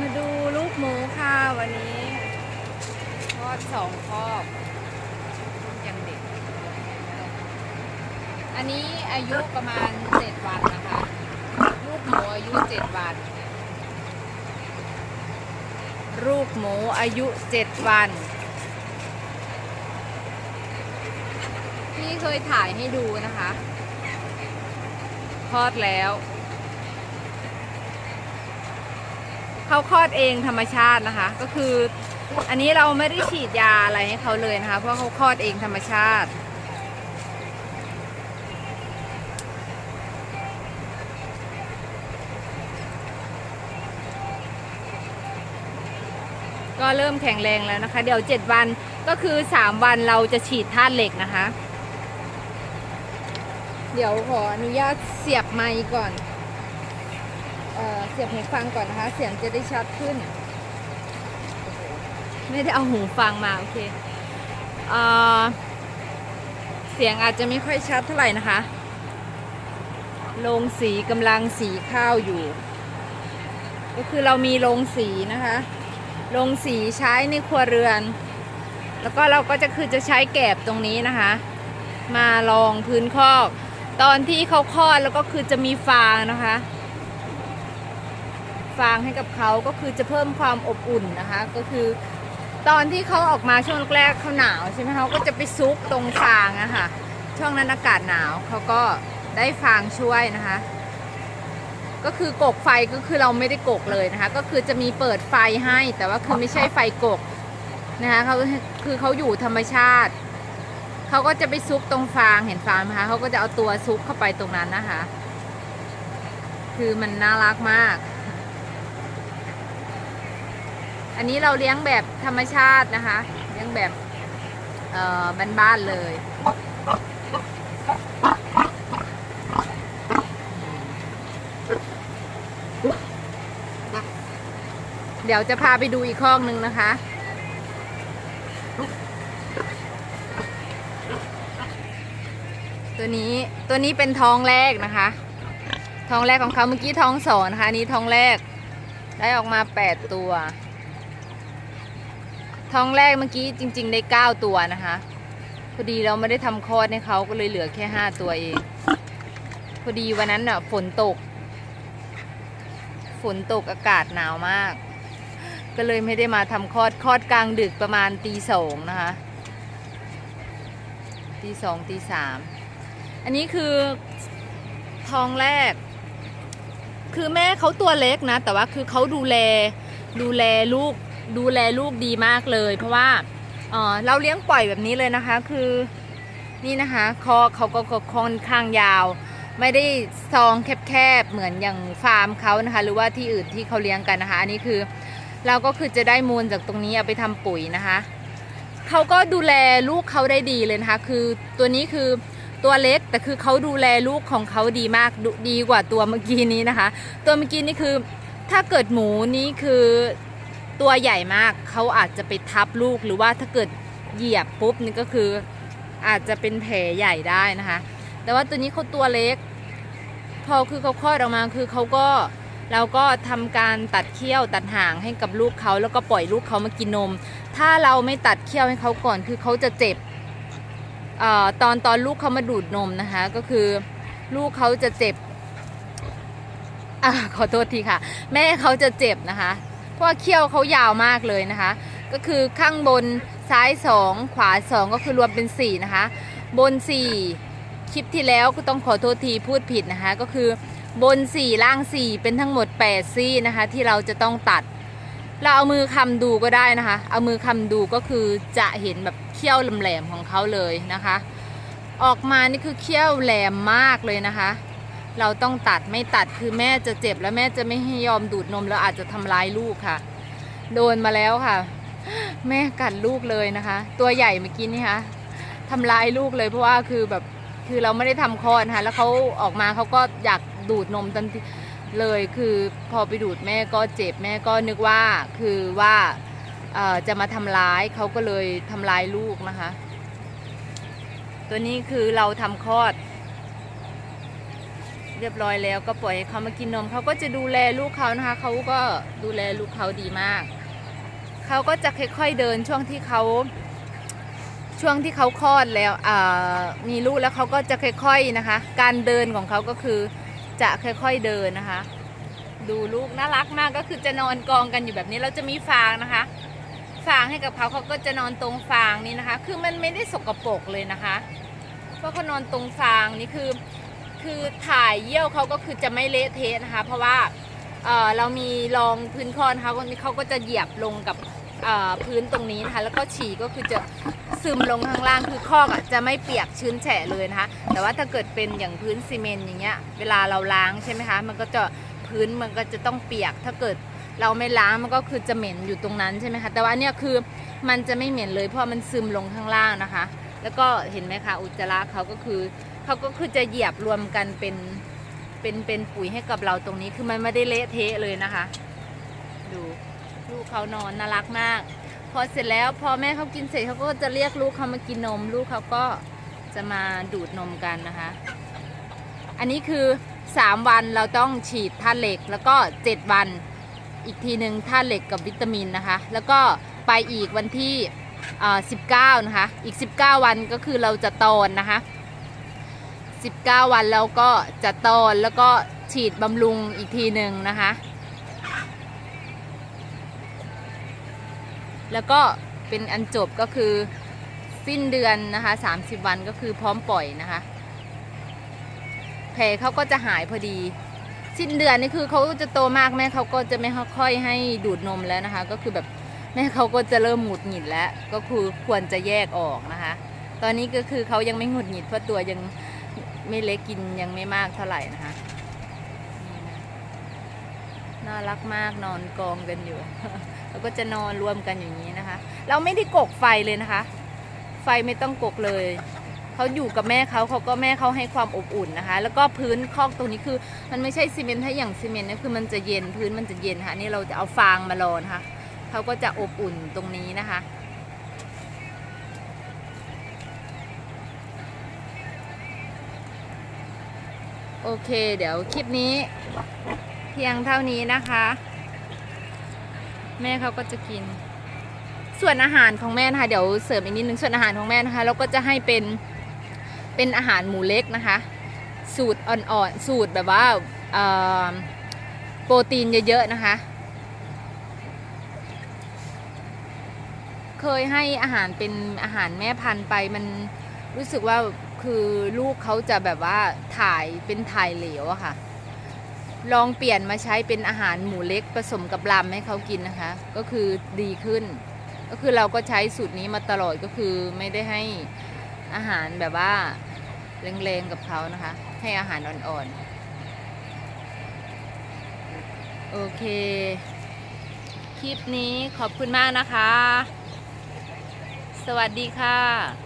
มาดูลูกหมูค่ะ วันนี้ทอดสองครอบยังเด็ก อันนี้อายุประมาณเจ็ดวันนะคะ ลูกหมูอายุเจ็ดวันลูกหมูอายุเจ็ดวันพี่เคยถ่ายให้ดูนะคะคลอดแล้ว เขาคลอดเองธรรมชาตินะคะ ก็คืออันนี้เราไม่ได้ฉีดยาอะไรให้เขาเลยนะคะ เพราะเขาคลอดเองธรรมชาติ ก็เริ่มแข็งแรงแล้วนะคะ เดี๋ยว7วันก็คือ3วันเราจะฉีดธาตุเหล็กนะคะ เดี๋ยวขออนุญาตเสียบไมค์ก่อน เเสียบหูฟังก่อนนะคะ เสียงจะได้ชัดขึ้น ไม่ได้เอาหูฟังมา โอเคเอเสียงอาจจะไม่ค่อยชัดเท่าไหร่นะคะโรงสีกำลังสีข้าวอยู่ ก็คือเรามีโรงสีนะคะโรงสีใช้ในครัวเรือน แล้วก็เราก็จะคือจะใช้แกบตรงนี้นะคะ มารองพื้นคอก ตอนที่เขาคลอดแล้วก็คือจะมีฟางนะคะ ฟางให้กับเขาก็คือจะเพิ่มความอบอุ่นนะคะ ก็คือตอนที่เขาออกมาช่วงแรกเขาหนาวใช่ไหมเขาก็จะไปซุกตรงฟางอะค่ะช่วงนั้นอากาศหนาวเขาก็ได้ฟางช่วยนะคะ ก็คือกกไฟก็คือเราไม่ได้กกเลยนะคะ ก็คือจะมีเปิดไฟให้แต่ว่าคือไม่ใช่ไฟกกนะคะเขาคือเขาอยู่ธรรมชาติเขาก็จะไปซุกตรงฟางเห็นฟางไหมคะเขาก็จะเอาตัวซุกเข้าไปตรงนั้นนะคะ คือมันน่ารักมาก อันนี้เราเลี้ยงแบบธรรมชาตินะคะ เลี้ยงแบบเอ่อบ้านๆเลย เดี๋ยวจะพาไปดูอีกข้องหนึ่งนะคะ ตัวนี้ตัวนี้เป็นท้องแรกนะคะ ท้องแรกของเขาเมื่อกี้ท้องสองนะคะนนี้ท้องแรกได้ออกมาแปดตัว ท้องแรกเมื่อกี้จริง ๆ ได้เก้าตัวนะคะพอดีเราไม่ได้ทำคลอดให้เขาก็เลยเหลือแค่ห้าตัวเอง พอดีวันนั้นน่ะฝนตก ฝนตกอากาศหนาวมาก ก็เลยไม่ได้มาทำคลอดคลอดกลางดึกประมาณตีสองนะคะตีสองตีสามอันนี้คือท้องแรก คือแม่เขาตัวเล็กนะ แต่ว่าคือเขาดูแลดูแลลูก ดูแลลูกดีมากเลย เพราะว่าเออเราเลี้ยงปล่อยแบบนี้เลยนะคะ คือนี่นะคะคอเขาก็ค่อนข้างยาว ไม่ได้ซองแคบๆเหมือนอย่างฟาร์มเขานะคะ หรือว่าที่อื่นที่เขาเลี้ยงกันนะคะ อันนี้คือเราก็คือจะได้มูลจากตรงนี้เอาไปทำปุ๋ยนะคะเขาก็ดูแลลูกเขาได้ดีเลยนะคะ คือตัวนี้คือตัวเล็กแต่คือเขาดูแลลูกของเขาดีมากดดีกว่าตัวเมื่อกี้นี้นะคะ ตัวเมื่อกี้นี่คือถ้าเกิดหมูนี้คือ ตัวใหญ่มากเขาอาจจะไปทับลูกหรือว่าถ้าเกิดเหยียบปุ๊บนี่ก็คืออาจจะเป็นแผลใหญ่ได้นะคะ แต่ว่าตัวนี้เขาตัวเล็ก พอคือเขาคลอดออกมาคือเขาก็เราก็ทำการตัดเขี้ยวตัดหางให้กับลูกเขาแล้วก็ปล่อยลูกเขามากินนม ถ้าเราไม่ตัดเขี้ยวให้เขาก่อนคือเขาจะเจ็บออตอนตอนลูกเขามาดูดนมนะคะ ก็คือลูกเขาจะเจ็บอขอโทษทีค่ะ แม่เขาจะเจ็บนะคะ เพราะเขี้ยวเขายาวมากเลยนะคะ ก็คือข้างบนซ้ายสองขวาสองก็คือรวมเป็นสี่นะคะ บนสี่คลิปที่แล้วก็ต้องขอโทษทีพูดผิดนะคะ ก็คือบนสี่ล่างสี่เป็นทั้งหมด 8 ซี่นะคะ ที่เราจะต้องตัด เราเอามือคำดูก็ได้นะคะ เอามือคำดูก็คือจะเห็นแบบเขี้ยวแหลมๆของเขาเลยนะคะ ออกมานี่คือเขี้ยวแหลมมากเลยนะคะ เราต้องตัดไม่ตัดคือแม่จะเจ็บแล้วแม่จะไม่ให้ยอมดูดนมแล้วอาจจะทำร้ายลูกค่ะ โดนมาแล้วค่ะ แม่กัดลูกเลยนะคะ ตัวใหญ่เมื่อกี้นี่ค่ะทำร้ายลูกเลยเพราะว่าคือแบบคือเราไม่ได้ทำคลอดนะคะแล้วเขาออกมาเขาก็อยากดูดนมทันทีเลยคือพอไปดูดแม่ก็เจ็บแม่ก็นึกว่าคือว่าจะมาทำร้ายเขาก็เลยทำร้ายลูกนะคะ ตัวนี้คือเราทำคลอด เรียบร้อยแล้วก็ปล่อยให้เขามากินนมเขาก็จะดูแลลูกเขานะคะเขาก็ดูแลลูกเขาดีมากเขาก็จะค่อยๆเดินช่วงที่เขาช่วงที่เขาคลอดแล้วมีลูกแล้วเขาก็จะค่อยๆนะคะ การเดินของเขาก็คือจะค่อยๆเดินนะคะ ดูลูกน่ารักมากก็คือจะนอนกองกันอยู่แบบนี้เราจะมีฟางนะคะ ฟางให้กับเขาเขาก็จะนอนตรงฟางนี้นะคะ คือมันไม่ได้สกปรกเลยนะคะ เพราะเขานอนตรงฟางนี่คือ คือถ่ายเยี่ยวเขาก็คือจะไม่เละเทะนะคะ เพราะว่าเอ่อเรามีรองพื้นคอนเขาคนนี้เขาก็จะเหยียบลงกับเอ่อพื้นตรงนี้นะคะ แล้วก็ฉี่ก็คือจะซึมลงข้างล่างคือคอกอะจะไม่เปียกชื้นแฉะเลยนะคะ แต่ว่าถ้าเกิดเป็นอย่างพื้นซีเมนต์อย่างเงี้ยเวลาเราล้างใช่ไหมคะ มันก็จะพื้นมันก็จะต้องเปียก ถ้าเกิดเราไม่ล้างมันก็คือจะเหม็นอยู่ตรงนั้นใช่ไหมคะ แต่ว่าเนี่ยคือมันจะไม่เหม็นเลยเพราะมันซึมลงข้างล่างนะคะ แล้วก็เห็นไหมคะอุจจาระเขาก็คือ เขาก็คือจะเหยียบรวมกันเป็นเป็นเป็นปุ๋ยให้กับเราตรงนี้คือมันไม่ได้เละเทะเลยนะคะ ดูลูกเขานอนน่ารักมาก พอเสร็จแล้วพอแม่เขากินเสร็จเขาก็จะเรียกลูกเขามากินนม ลูกเขาก็จะมาดูดนมกันนะคะ อันนี้คือ 3 วันเราต้องฉีดธาตุเหล็กแล้วก็ 7 วันอีกทีหนึ่งธาตุเหล็กกับวิตามินนะคะ แล้วก็ไปอีกวันที่อ่า19 นะคะ อีก 19 วันก็คือเราจะตอนนะคะ 19 วันแล้วก็จะตอนแล้วก็ฉีดบำรุงอีกทีหนึ่งนะคะ แล้วก็เป็นอันจบก็คือสิ้นเดือนนะคะ 30 วันก็คือพร้อมปล่อยนะคะแผลเขาก็จะหายพอดี สิ้นเดือนนี่คือเขาจะโตมากแม่เขาก็จะไม่ค่อยให้ดูดนมแล้วนะคะ ก็คือแบบแม่เขาก็จะเริ่มหงุดหงิดแล้ว ก็คือควรจะแยกออกนะคะ ตอนนี้ก็คือเขายังไม่หงุดหงิดเพราะตัวยัง ไม่เล็กกินยังไม่มากเท่าไหร่นะคะนี่นะน่ารักมากนอนกองกันอยู่ แล้วก็จะนอนรวมกันอย่างนี้นะคะ เราไม่ได้กกไฟเลยนะคะ ไฟไม่ต้องกกเลยเขาอยู่กับแม่เขาเขาก็แม่เขาให้ความอบอุ่นนะคะ แล้วก็พื้นคอกตรงนี้คือ มันไม่ใช่ซีเมนต์ถ้าอย่างซีเมนต์นี่ยคือมันจะเย็นพื้นมันจะเย็นค่ะนี่เราจะเอาฟางมารอนะคะเขาก็จะอบอุ่นตรงนี้นะคะ โอเค เดี๋ยวคลิปนี้ เพียงเท่านี้นะคะ แม่เขาก็จะกิน ส่วนอาหารของแม่นะคะเดี๋ยวเสริมอีกนิดนึงส่วนอาหารของแม่นะคะ เราก็จะให้เป็นเป็นอาหารหมูเล็กนะคะ สูตรอ่อนๆสูตรแบบว่าโปรตีนเยอะๆนะคะ เคยให้อาหารเป็นอาหารแม่พันธุ์ไปมัน รู้สึกว่าคือลูกเขาจะแบบว่าถ่ายเป็นถ่ายเหลวอะค่ะ ลองเปลี่ยนมาใช้เป็นอาหารหมูเล็กผสมกับลำให้เขากินนะคะ ก็คือดีขึ้น ก็คือเราก็ใช้สูตรนี้มาตลอดก็คือไม่ได้ให้อาหารแบบว่าแรงๆกับเขานะคะ ให้อาหารอ่อนๆ โอเค คลิปนี้ขอบคุณมากนะคะ สวัสดีค่ะ